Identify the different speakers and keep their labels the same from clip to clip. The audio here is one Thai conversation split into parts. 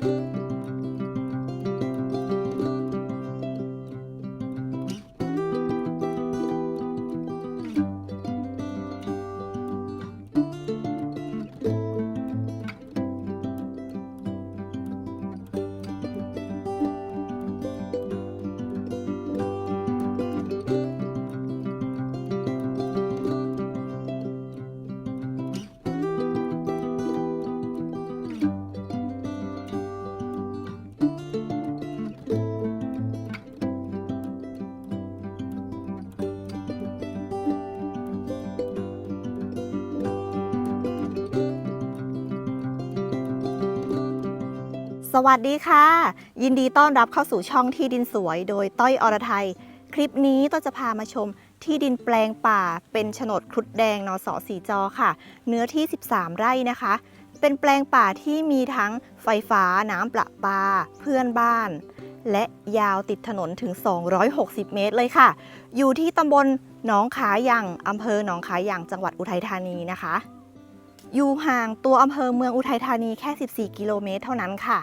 Speaker 1: Thank you. สวัสดีค่ะ ยินดีต้อนรับเข้าสู่ช่องที่ดินสวย โดยต้อยอรไทย คลิปนี้ต้อยจะพามาชมที่ดินแปลงป่า เป็นโฉนดครุฑแดงนสสีจอค่ะ เนื้อที่ 13 ไร่นะคะ เป็นแปลงป่าที่มีทั้งไฟฟ้าน้ำประปา เพื่อนบ้าน และยาวติดถนนถึง 260 เมตรเลยค่ะ อยู่ที่ตำบลหนองขายังอำเภอหนองขายังจังหวัดอุทัยธานีนะคะอยู่ห่างตัวอำเภอเมืองอุทัยธานีแค่ 14 กิโลเมตรเท่านั้นค่ะ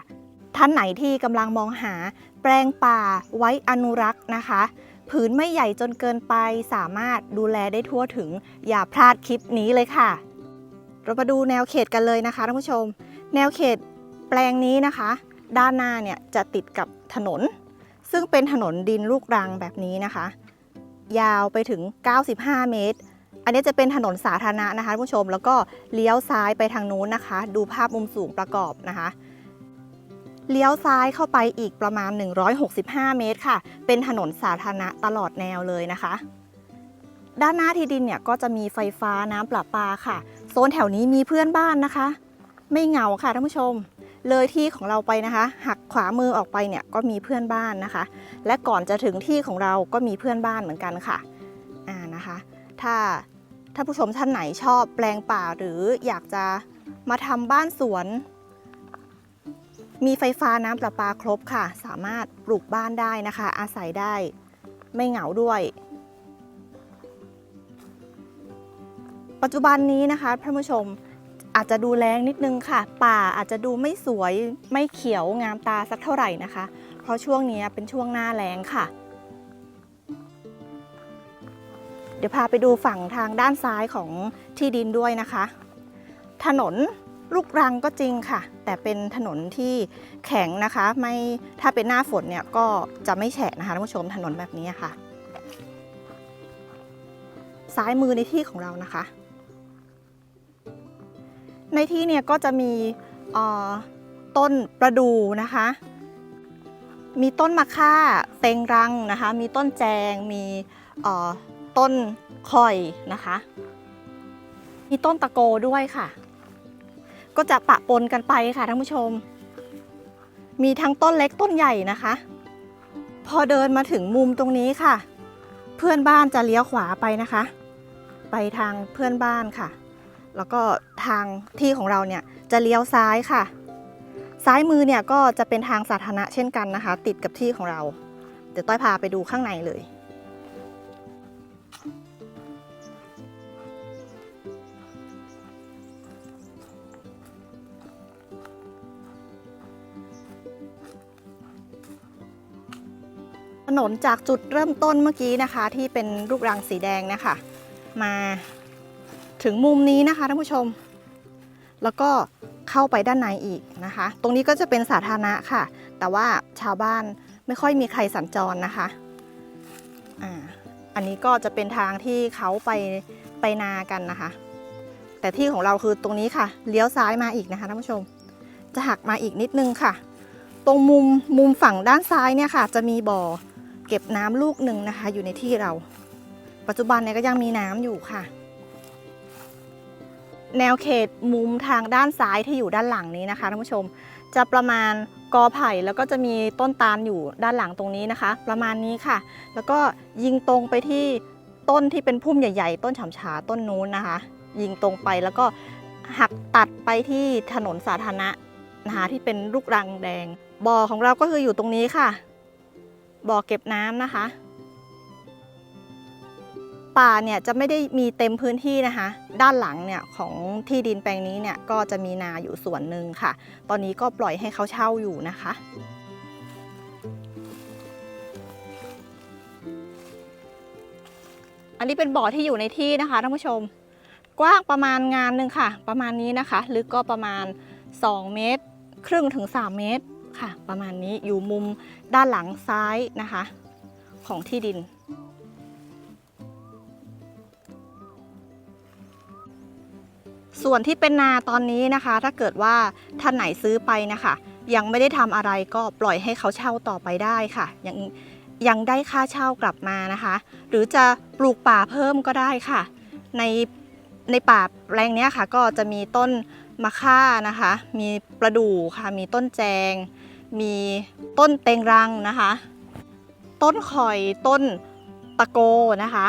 Speaker 1: ท่านไหนที่กำลังมองหาแปลงป่าไว้อนุรักษ์นะคะผืนไม่ใหญ่จนเกินไปสามารถดูแลได้ทั่วถึง อย่าพลาดคลิปนี้เลยค่ะ เรามาดูแนวเขตกันเลยนะคะท่านผู้ชม แนวเขตแปลงนี้นะคะ ด้านหน้าเนี่ยจะติดกับถนน ซึ่งเป็นถนนดินลูกรังแบบนี้นะคะ ยาวไปถึง 95 เมตร อันนี้จะเป็นถนนสาธารณะนะคะท่านผู้ชม แล้วก็เลี้ยวซ้ายไปทางนู้นนะคะ ดูภาพมุมสูงประกอบนะคะ เลี้ยวซ้ายเข้าไปอีกประมาณ 165 เมตรค่ะ เป็นถนนสาธารณะตลอดแนวเลยนะคะ ด้านหน้าที่ดินเนี่ยก็จะมีไฟฟ้าน้ำประปาค่ะ โซนแถวนี้มีเพื่อนบ้านนะคะ ไม่เหงาค่ะท่านผู้ชม เลยที่ของเราไปนะคะ หักขวามือออกไปเนี่ยก็มีเพื่อนบ้านนะคะ และก่อนจะถึงที่ของเราก็มีเพื่อนบ้านเหมือนกันค่ะอ่านะคะ ถ้าถ้าผู้ชมท่านไหนชอบแปลงป่าหรืออยากจะมาทำบ้านสวน มีไฟฟ้าน้ำประปาครบค่ะ สามารถปลูกบ้านได้นะคะ อาศัยได้ไม่เหงาด้วย ปัจจุบันนี้นะคะท่านผู้ชมอาจจะดูแรงนิดนึงค่ะ ป่าอาจจะดูไม่สวยไม่เขียวงามตาสักเท่าไหร่นะคะ เพราะช่วงนี้เป็นช่วงหน้าแล้งค่ะ เดี๋ยวพาไปดูฝั่งทางด้านซ้ายของที่ดินด้วยนะคะ ถนน ลูกรังก็จริงค่ะ แต่เป็นถนนที่แข็งนะคะ ไม่ถ้าเป็นหน้าฝนเนี่ยก็จะไม่แฉะนะคะท่านผู้ชมถนนแบบนี้ค่ะ ซ้ายมือในที่ของเรานะคะ ในที่เนี่ยก็จะมีต้นประดูนะคะ มีต้นมะค่าเต็งรังนะคะ มีต้นแจง มีต้นคอยนะคะ มีต้นตะโกด้วยค่ะ ก็จะปะปนกันไปค่ะท่านผู้ชม มีทั้งต้นเล็กต้นใหญ่นะคะ พอเดินมาถึงมุมตรงนี้ค่ะ เพื่อนบ้านจะเลี้ยวขวาไปนะคะ ไปทางเพื่อนบ้านค่ะ แล้วก็ทางที่ของเราเนี่ยจะเลี้ยวซ้ายค่ะ ซ้ายมือเนี่ยก็จะเป็นทางสาธารณะเช่นกันนะคะ ติดกับที่ของเรา เดี๋ยวต้อยพาไปดูข้างในเลย ถนนจากจุดเริ่มต้นเมื่อกี้นะคะ ที่เป็นลูกรังสีแดงนะคะ มาถึงมุมนี้นะคะท่านผู้ชม แล้วก็เข้าไปด้านในอีกนะคะ ตรงนี้ก็จะเป็นสาธารณะค่ะ แต่ว่าชาวบ้านไม่ค่อยมีใครสัญจรนะคะอ่าอันนี้ก็จะเป็นทางที่เขาไปไปนากันนะคะ แต่ที่ของเราคือตรงนี้ค่ะ เลี้ยวซ้ายมาอีกนะคะท่านผู้ชม จะหักมาอีกนิดนึงค่ะ ตรงมุมมุมฝั่งด้านซ้ายเนี่ยค่ะ จะมีบ่อ เก็บน้ำลูกหนึ่งนะคะ อยู่ในที่เรา ปัจจุบันเนี่ยก็ยังมีน้ำอยู่ค่ะ แนวเขตมุมทางด้านซ้ายที่อยู่ด้านหลังนี้นะคะท่านผู้ชม จะประมาณกอไผ่แล้วก็จะมีต้นตาลอยู่ด้านหลังตรงนี้นะคะ ประมาณนี้ค่ะ แล้วก็ยิงตรงไปที่ต้นที่เป็นพุ่มใหญ่ ๆ ต้นฉ่ำฉาต้นนู้นนะคะ ยิงตรงไปแล้วก็หักตัดไปที่ถนนสาธารณะนะคะที่เป็นลูกรังแดงบ่อของเราก็คืออยู่ตรงนี้ค่ะ บ่อเก็บน้ำนะคะ ป่าเนี่ยจะไม่ได้มีเต็มพื้นที่นะคะ ด้านหลังเนี่ยของที่ดินแปลงนี้เนี่ยก็จะมีนาอยู่ส่วนหนึ่งค่ะ ตอนนี้ก็ปล่อยให้เขาเช่าอยู่นะคะอันนี้เป็นบ่อที่อยู่ในที่นะคะท่านผู้ชม กว้างประมาณงานหนึ่งค่ะ ประมาณนี้นะคะ ลึกก็ประมาณ 2 เมตร ครึ่งถึง 3 เมตร ค่ะ ประมาณนี้อยู่มุมด้านหลังซ้ายนะคะ ของที่ดิน ส่วนที่เป็นนาตอนนี้นะคะ ถ้าเกิดว่าท่านไหนซื้อไปนะคะ ยังไม่ได้ทำอะไรก็ปล่อยให้เขาเช่าต่อไปได้ค่ะ ยังยังได้ค่าเช่ากลับมานะคะ หรือจะปลูกป่าเพิ่มก็ได้ค่ะ ในในป่าแปลงนี้ค่ะ ก็จะมีต้นมะค่านะคะ มีประดู่ค่ะ มีต้นแจง มีต้นเตงรังนะคะ ต้นข่อยต้นตะโกนะคะ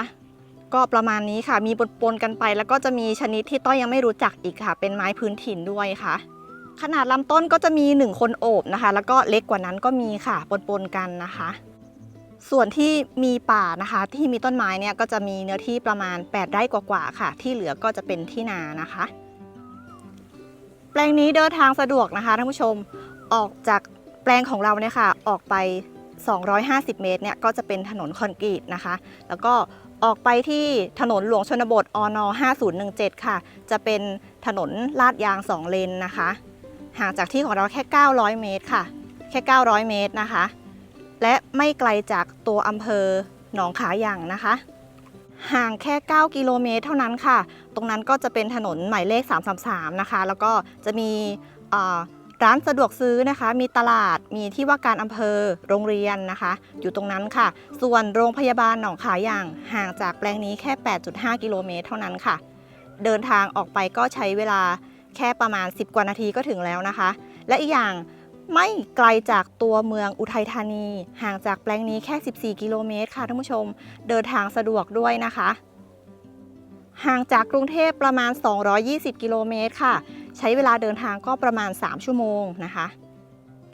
Speaker 1: ก็ประมาณนี้ค่ะ มีปนๆกันไป แล้วก็จะมีชนิดที่ต้อยยังไม่รู้จักอีกค่ะ เป็นไม้พื้นถิ่นด้วยค่ะ ขนาดลำต้นก็จะมี 1 คนโอบนะคะ แล้วก็เล็กกว่านั้นก็มีค่ะปนๆกันนะคะ ส่วนที่มีป่านะคะ ที่มีต้นไม้เนี่ยก็จะมีเนื้อที่ประมาณ 8 ไร่กว่าๆค่ะ ที่เหลือก็จะเป็นที่นานะคะ แปลงนี้เดินทางสะดวกนะคะท่านผู้ชมออกจาก แปลงของเราเนี่ยค่ะออกไป 250 เมตรเนี่ยก็จะเป็นถนนคอนกรีตนะคะ แล้วก็ออกไปที่ถนนหลวงชนบทอน5017 ค่ะ จะเป็นถนนลาดยาง 2 เลนนะคะ ห่างจากที่ของเราแค่ 900 เมตรค่ะ แค่ 900 เมตรนะคะ และไม่ไกลจากตัวอำเภอหนองขาอย่างนะคะ ห่างแค่ 9 กิโลเมตรเท่านั้นค่ะ ตรงนั้นก็จะเป็นถนนหมายเลข 333 นะคะ แล้วก็จะมีอ่อ ร้านสะดวกซื้อนะคะ มีตลาดมีที่ว่าการอำเภอโรงเรียนนะคะ อยู่ตรงนั้นค่ะ ส่วนโรงพยาบาลหนองขาอย่างห่างจากแปลงนี้แค่ 8.5 กิโลเมตรเท่านั้นค่ะ เดินทางออกไปก็ใช้เวลาแค่ประมาณ 10 กว่านาทีก็ถึงแล้วนะคะ และอีกอย่างไม่ไกลจากตัวเมืองอุทัยธานี ห่างจากแปลงนี้แค่ 14 กิโลเมตรค่ะท่านผู้ชม เดินทางสะดวกด้วยนะคะ ห่างจากกรุงเทพประมาณ 220 กิโลเมตรค่ะ ใช้เวลาเดินทางก็ประมาณ 3 ชั่วโมงนะคะ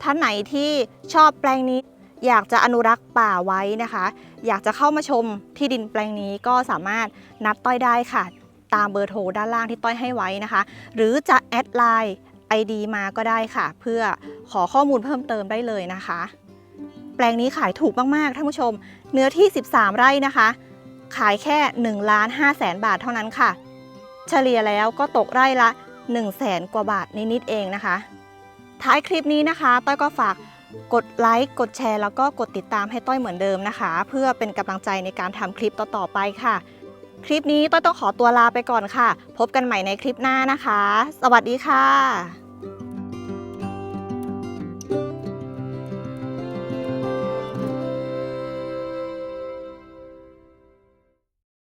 Speaker 1: ท่านไหนที่ชอบแปลงนี้อยากจะอนุรักษ์ป่าไว้นะคะ อยากจะเข้ามาชมที่ดินแปลงนี้ก็สามารถนัดต้อยได้ค่ะ ตามเบอร์โทรด้านล่างที่ต้อยให้ไว้นะคะ หรือจะแอดไลน์ ID มาก็ได้ค่ะ เพื่อขอข้อมูลเพิ่มเติมได้เลยนะคะ แปลงนี้ขายถูกมาก ๆ ท่านผู้ชม เนื้อที่ 13 ไร่นะคะ ขายแค่1ล้าน5แสนบาทเท่านั้นค่ะ เฉลี่ยแล้วก็ตกไร่ละ 1 0 0 0 0แสนกว่าบาทนิดๆเองนะคะ ท้ายคลิปนี้นะคะต้อยก็ฝากกดไลค์กดแชร์แล้วก็กดติดตามให้ต้อยเหมือนเดิมนะคะ เพื่อเป็นกำลังใจในการทำคลิปต่อๆไปค่ะ คลิปนี้ต้อยต้องขอตัวลาไปก่อนค่ะ พบกันใหม่ในคลิปหน้านะคะ สวัสดีค่ะ